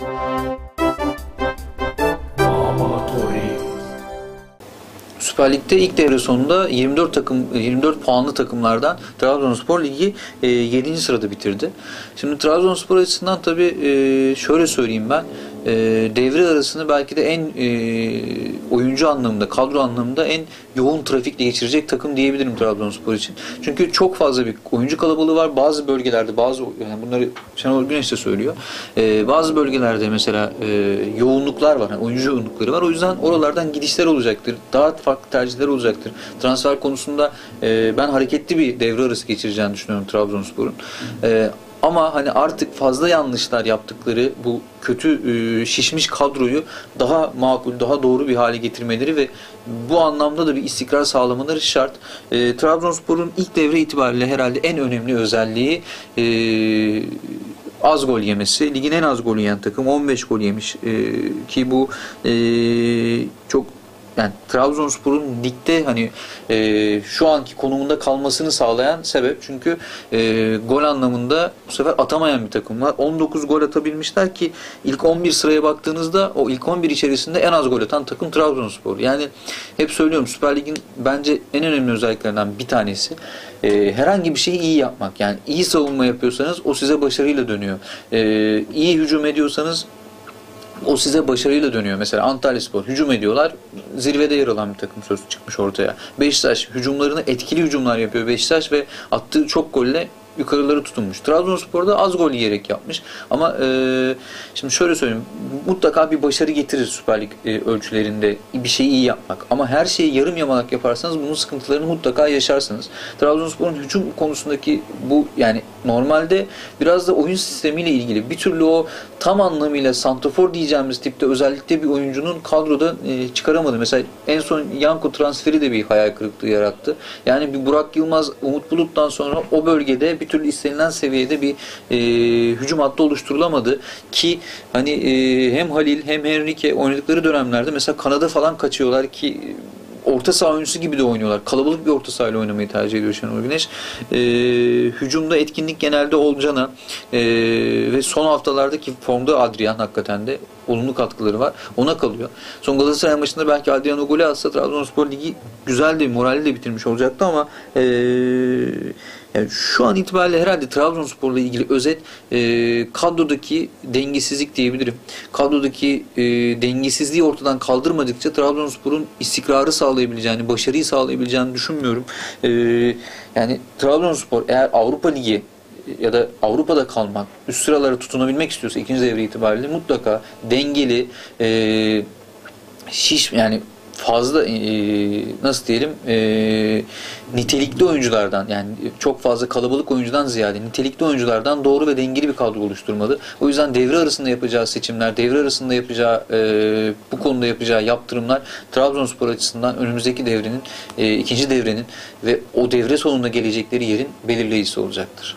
Süper Lig'de ilk devre sonunda 24 takım 24 puanlı takımlardan Trabzonspor ligi e, 7. sırada bitirdi. Şimdi Trabzonspor açısından tabii e, şöyle söyleyeyim ben e, devre arasını belki de en e, oyuncu anlamında, kadro anlamında en yoğun trafikle geçirecek takım diyebilirim Trabzonspor için. Çünkü çok fazla bir oyuncu kalabalığı var. Bazı bölgelerde, bazı yani bunları Şenol Güneş de söylüyor. E, bazı bölgelerde mesela e, yoğunluklar var, yani oyuncu yoğunlukları var. O yüzden oralardan gidişler olacaktır. Daha farklı tercihler olacaktır. Transfer konusunda e, ben hareketli bir devre arası geçireceğini düşünüyorum Trabzonspor'un. E, ama hani artık fazla yanlışlar yaptıkları bu kötü e, şişmiş kadroyu daha makul, daha doğru bir hale getirmeleri ve bu anlamda da bir istikrar sağlamaları şart. E, Trabzonspor'un ilk devre itibariyle herhalde en önemli özelliği e, az gol yemesi. Ligin en az gol yiyen takım 15 gol yemiş e, ki bu e, çok yani Trabzonspor'un ligde hani e, şu anki konumunda kalmasını sağlayan sebep çünkü e, gol anlamında bu sefer atamayan bir takım var. 19 gol atabilmişler ki ilk 11 sıraya baktığınızda o ilk 11 içerisinde en az gol atan takım Trabzonspor. Yani hep söylüyorum Süper Lig'in bence en önemli özelliklerinden bir tanesi e, herhangi bir şeyi iyi yapmak. Yani iyi savunma yapıyorsanız o size başarıyla dönüyor. E, iyi hücum ediyorsanız o size başarıyla dönüyor. Mesela Antalya Spor hücum ediyorlar. Zirvede yer alan bir takım söz çıkmış ortaya. Beşiktaş hücumlarını etkili hücumlar yapıyor Beşiktaş ve attığı çok golle yukarıları tutunmuş. Trabzonspor'da az gol yiyerek yapmış. Ama e, şimdi şöyle söyleyeyim. Mutlaka bir başarı getirir Süper Lig e, ölçülerinde bir şeyi iyi yapmak. Ama her şeyi yarım yamalak yaparsanız bunun sıkıntılarını mutlaka yaşarsınız. Trabzonspor'un hücum konusundaki bu yani normalde biraz da oyun sistemiyle ilgili bir türlü o tam anlamıyla santrafor diyeceğimiz tipte özellikle bir oyuncunun kadroda e, çıkaramadı. Mesela en son Yanko transferi de bir hayal kırıklığı yarattı. Yani bir Burak Yılmaz, Umut Bulut'tan sonra o bölgede bir türlü istenilen seviyede bir e, hücum hattı oluşturulamadı ki hani e, hem Halil hem Henrique oynadıkları dönemlerde mesela Kanada falan kaçıyorlar ki orta saha oyuncusu gibi de oynuyorlar. Kalabalık bir orta sahayla oynamayı tercih ediyor Şenol Güneş. E, hücumda etkinlik genelde Olcan'a e, ve son haftalardaki formda Adrian hakikaten de olumlu katkıları var. Ona kalıyor. Son Galatasaray maçında belki Adrian o golü atsa Trabzonspor Ligi güzel de moralli de bitirmiş olacaktı ama e, yani şu an itibariyle herhalde Trabzonspor'la ilgili özet e, kadrodaki dengesizlik diyebilirim. Kadrodaki e, dengesizliği ortadan kaldırmadıkça Trabzonspor'un istikrarı sağlayabileceğini, başarıyı sağlayabileceğini düşünmüyorum. E, yani Trabzonspor eğer Avrupa Ligi ya da Avrupa'da kalmak, üst sıralara tutunabilmek istiyorsa ikinci devre itibariyle mutlaka dengeli, e, şiş yani fazla e, nasıl diyelim e, nitelikli oyunculardan yani çok fazla kalabalık oyuncudan ziyade nitelikli oyunculardan doğru ve dengeli bir kadro oluşturmalı. O yüzden devre arasında yapacağı seçimler, devre arasında yapacağı e, bu konuda yapacağı yaptırımlar Trabzonspor açısından önümüzdeki devrenin e, ikinci devrenin ve o devre sonunda gelecekleri yerin belirleyicisi olacaktır.